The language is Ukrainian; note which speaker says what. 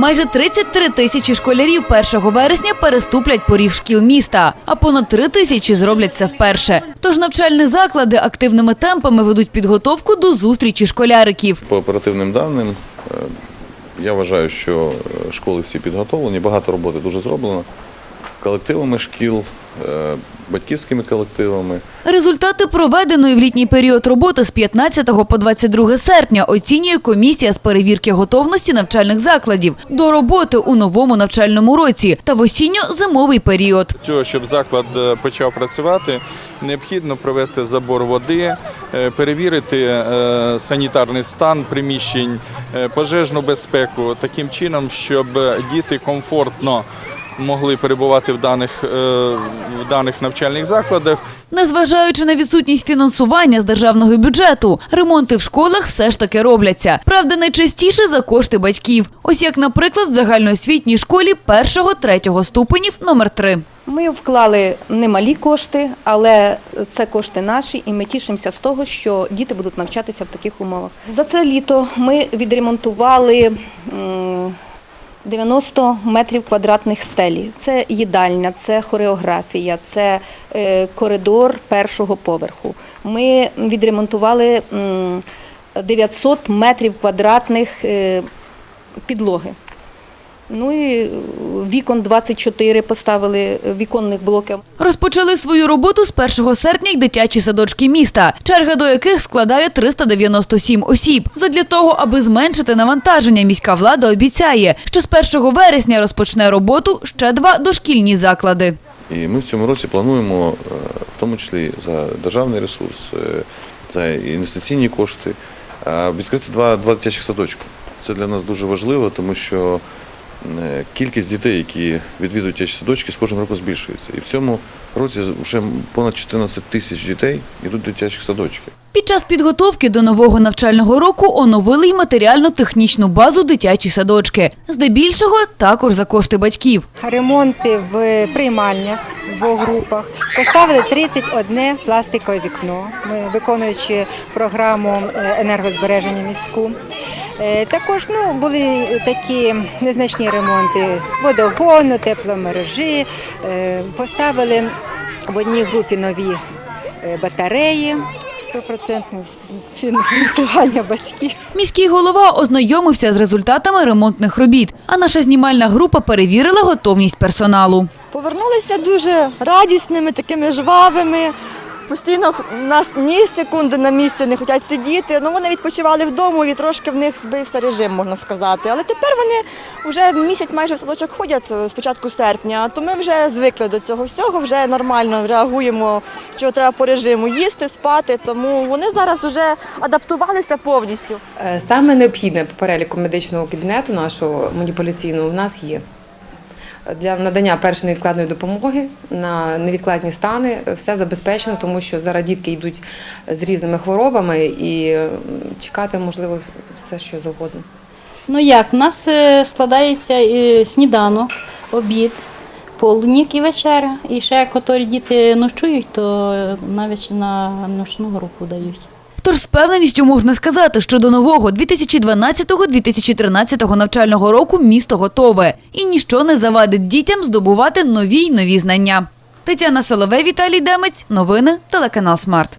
Speaker 1: Майже 33 тисячі школярів 1 вересня переступлять поріг шкіл міста, а понад 3 тисячі зроблять це вперше. Тож навчальні заклади активними темпами ведуть підготовку до зустрічі школяриків.
Speaker 2: По оперативним даним, е, я вважаю, що школи всі підготовлені, багато роботи дуже зроблено колективами шкіл, е, батьківськими колективами.
Speaker 1: Результати проведеної в літній період роботи з 15 по 22 серпня оцінює комісія з перевірки готовності навчальних закладів до роботи у новому навчальному році та в осінньо-зимовий період.
Speaker 3: Того, щоб заклад е, почав працювати, необхідно провести забор води, е, перевірити санітарний стан приміщень, пожежну безпеку таким чином, щоб діти комфортно могли перебувати в даних, е, в даних навчальних закладах.
Speaker 1: Незважаючи на відсутність фінансування з державного бюджету, ремонти в школах все ж таки робляться. Правда, найчастіше за кошти батьків. Ось як, наприклад, в загальноосвітній школі першого-третього ступенів номер 3
Speaker 4: Ми вклали немалі кошти, але це кошти наші, і ми тішимося з того, що діти будуть навчатися в таких умовах. За це літо ми відремонтували 90 метрів квадратних стелі. Це їдальня, це хореографія, це е, коридор першого поверху. Ми відремонтували 900 метрів квадратних е, підлоги. Ну і е, вікон 24 поставили е, віконних блоків.
Speaker 1: Розпочали свою роботу з 1 серпня й дитячі садочки міста, черга до яких складає 397 осіб. Задля того, аби зменшити навантаження, міська влада обіцяє, що з 1 вересня розпочне роботу ще два дошкільні заклади.
Speaker 2: І ми в цьому році плануємо, е, в тому числі за державний ресурс, за інвестиційні кошти, відкрити два, два дитячих садочки. Це для нас дуже важливо, тому що кількість дітей, які відвідують дитячі садочки, з кожним роком збільшується. І в цьому році вже понад 14 тисяч дітей йдуть до дитячих садочків.
Speaker 1: Під час підготовки до нового навчального року оновили й матеріально-технічну базу дитячі садочки. Здебільшого також за кошти батьків.
Speaker 5: ремонти в приймальнях в двох групах. Поставили 31 пластикове вікно, ми виконуючи програму е, енергозбереження міську. Е, Також ну, були такі незначні ремонти водогону, тепломережі. Е, Поставили в одній групі нові е, батареї. 100% фінансування батьків.
Speaker 1: Міський голова ознайомився з результатами ремонтних робіт, а наша знімальна група перевірила готовність персоналу.
Speaker 6: Повернулися дуже радісними, такими жвавими. Постійно нас ні секунди на місці не хочуть сидіти. Ну вони відпочивали вдома і трошки в них збився режим, можна сказати. Але тепер вони вже місяць майже в садочок ходять е, з початку серпня, то ми вже звикли до цього всього, вже нормально реагуємо, що треба по режиму їсти, спати. Тому вони зараз вже адаптувалися повністю.
Speaker 7: Е, Саме необхідне по переліку медичного кабінету нашого маніпуляційного в нас є. Для надання першої невідкладної допомоги на невідкладні стани все забезпечено, тому що зараз дітки йдуть з різними хворобами і чекати можливо все, що завгодно.
Speaker 8: Ну як, в нас е, складається е, сніданок, обід, полдник і вечеря. І ще, котрі діти ночують, то е, навіть на ночну групу дають.
Speaker 1: Тож з певненістю можна сказати, що до нового 2012-2013 навчального року місто готове. І ніщо не завадить дітям здобувати нові й нові знання. Тетяна Соловей, Віталій Демець. Новини телеканал Смарт.